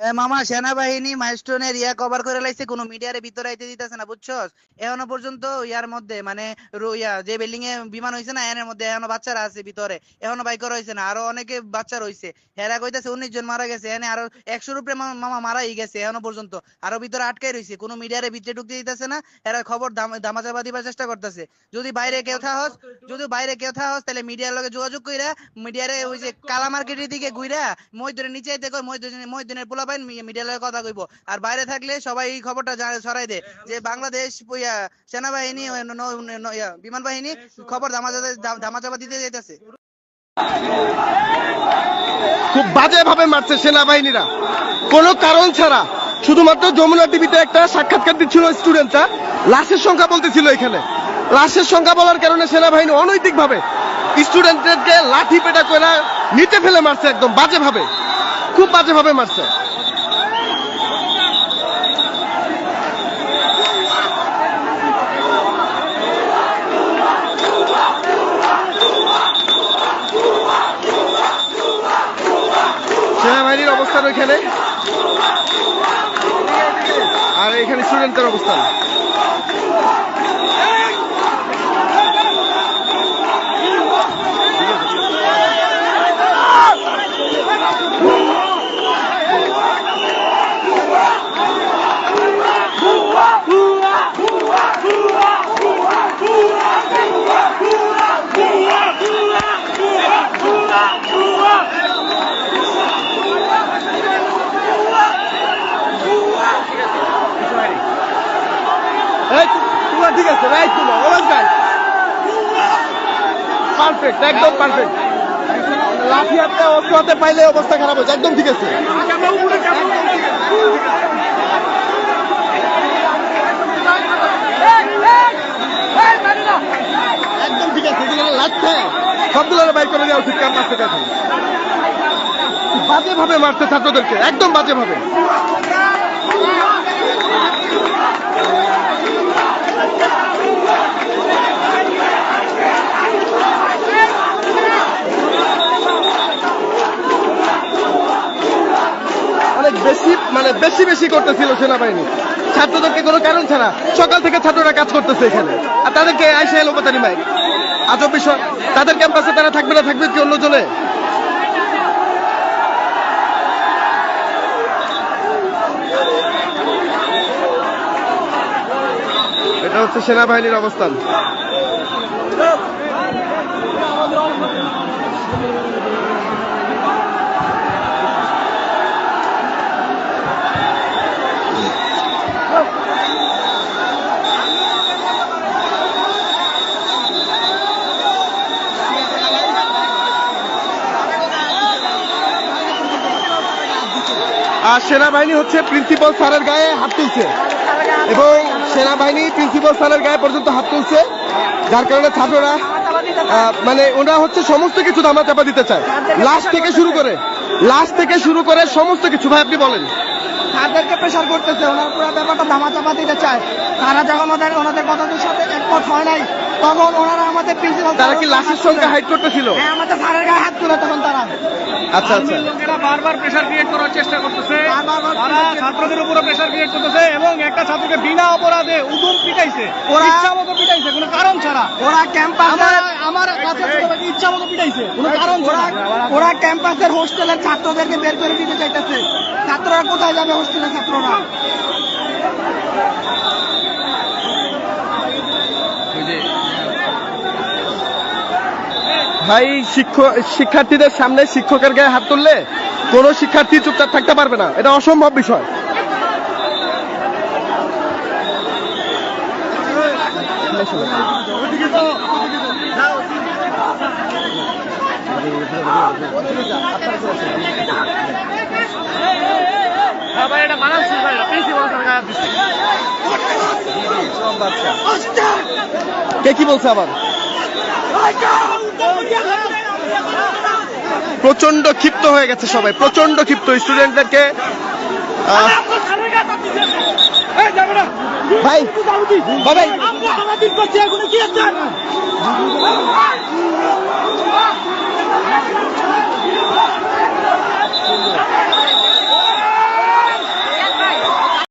মামা, সেনাবাহিনী মাইলস্টোনের ইয়া কভার করে লাইছে, কোনো মিডিয়ারে ভিতরে আইতে দিতেছে না, বুঝছস? এখনও পর্যন্ত ইয়ার মধ্যে মানে ইয়া, যে বিল্ডিং এ বিমান হইছে না এর মধ্যে এখনও বাচ্চারা আছে ভিতরে। এখনও বাইক হইছে না, আরও অনেকে বাচ্চা রইছে হেরা কইতাছে উনিশ জন মারা গেছে, এনে আরও একশোর উপরে মামা মারাই গেছে এখনও পর্যন্ত। আরও ভিতরে আটকাই রইছে, কোনো মিডিয়ারে ভিতরে ঢুকতে দিতেছে না এরা খবর দাম- দামাচাপা দিবার চেষ্টা করতেছে। যদি বাইরে কেউ থাকস যদি বাইরে কেউ থাকস তাহলে মিডিয়ার লগে যোগাযোগ কইরা মিডিয়ারে ওই যে কালা মার্কেটের দিকে ঘুইরা মইদুরের নিচে আইতে কই মইদুরের মইদুরের পোলাপাইন মিডিয়ার লগে কথা কইব। আর বাইরে থাকলে সবাই এই খবরটা ছড়াই দে যে বাংলাদেশ সেনাবাহিনী বিমান বাহিনী খবর দামাচাপা দিতে যাইতাছে। খুব বাজে ভাবে মারছে সেনাবাহিনীরা। কোনো কারণ ছাড়া। শুধুমাত্র যমুনা টিভিতে একটা সাক্ষাৎকার দিচ্ছিল স্টুডেন্টরা। লাশের সংখ্যা বলতেছিল এখানে। লাশের সংখ্যা বলার কারণে সেনাবাহিনী অনৈতিক ভাবে স্টুডেন্টদেরকে লাঠি পেটা করে নিচে ফেলে মারছে একদম বাজে ভাবে খুব বাজে ভাবে মারছে সেনাবাহিনীর অবস্থান ওইখানে। আর এখানে স্টুডেন্টদের অবস্থান। পারফেক্ট একদম পারফেক্ট হাতে অস্ত্র হাতে পাইলে অবস্থা খারাপ হচ্ছে একদম ঠিক আছে। একদম ঠিক আছে এগুলো লাগছে। সবগুলো বাইর করে দেওয়া উচিত ক্যাম্পাস থেকে এখন বাজে ভাবে মারছে ছাত্রদেরকে, একদম বাজে বেশি বেশি করতেছিল সেনাবাহিনী। ছাত্রদেরকে কোনো কারণ ছাড়া সকাল থেকে ছাত্ররা কাজ করতেছে এখানে। আর তাদেরকে আইসা এলো পাতানি মাইক আজব বিষয়। তাদের ক্যাম্পাসে তারা থাকবে না, থাকবে কি অন্য জনে এটা হচ্ছে সেনাবাহিনীর অবস্থান। আর সেনাবাহিনী হচ্ছে প্রিন্সিপাল স্যারের গায়ে হাত তুলছে। এবং সেনাবাহিনী প্রিন্সিপাল স্যারের গায়ে পর্যন্ত হাত তুলছে, যার কারণে ছাত্ররা মানে ওরা হচ্ছে সমস্ত কিছু দামা চাপা দিতে চায়। লাস্ট থেকে শুরু করে লাস্ট থেকে শুরু করে সমস্ত কিছু। ভাই, আপনি বলেন। তাদেরকে প্রেশার করতেছে ওনার পুরো ব্যাপারটা ধামা চাপা দিতে চায়। তারা যখন ওদের ওনাদের কথাদের সাথে একমত হয় নাই তখন ওনারা আমাদের প্রিন্সিপাল তারা কি লাশের সংখ্যা হাইট করতেছিল? হ্যাঁ আমাদের স্যারের গায়ে হাত তুলে তখন তারা। আচ্ছা আচ্ছা। লোকেরা বারবার প্রেসার ক্রিয়েট করার চেষ্টা করতেছে। তারা ছাত্রদের উপরে প্রেসার ক্রিয়েট করতেছে এবং একটা ছাত্রকে বিনা অপরাধে উদুম পিটাইছে ওরা- ইচ্ছা মতো পিটাইছে কোনো কারণ ছাড়া। ওরা ক্যাম্পাসে আমার আমার কাছে ইচ্ছা মতো পিটাইছে কোনো কারণ ওরা ছাড়া। ওরা ক্যাম্পাসের হোস্টেলের ছাত্রদেরকে বের করে দিতে চাইতেছে। ছাত্ররা কোথায় যাবে? হোস্টেলের ছাত্ররা। ভাই শিক্ষক শিক্ষার্থীদের সামনে শিক্ষকের গায়ে হাত তুললে কোনো শিক্ষার্থী চুপচাপ থাকতে পারবে না। এটা অসম্ভব বিষয়। ভাই এটা ভাই প্রিন্সিপাল। কে কি বলছে আবার? প্রচণ্ড ক্ষিপ্ত হয়ে গেছে সবাই প্রচণ্ড ক্ষিপ্ত। স্টুডেন্টদেরকে ভাই ভাই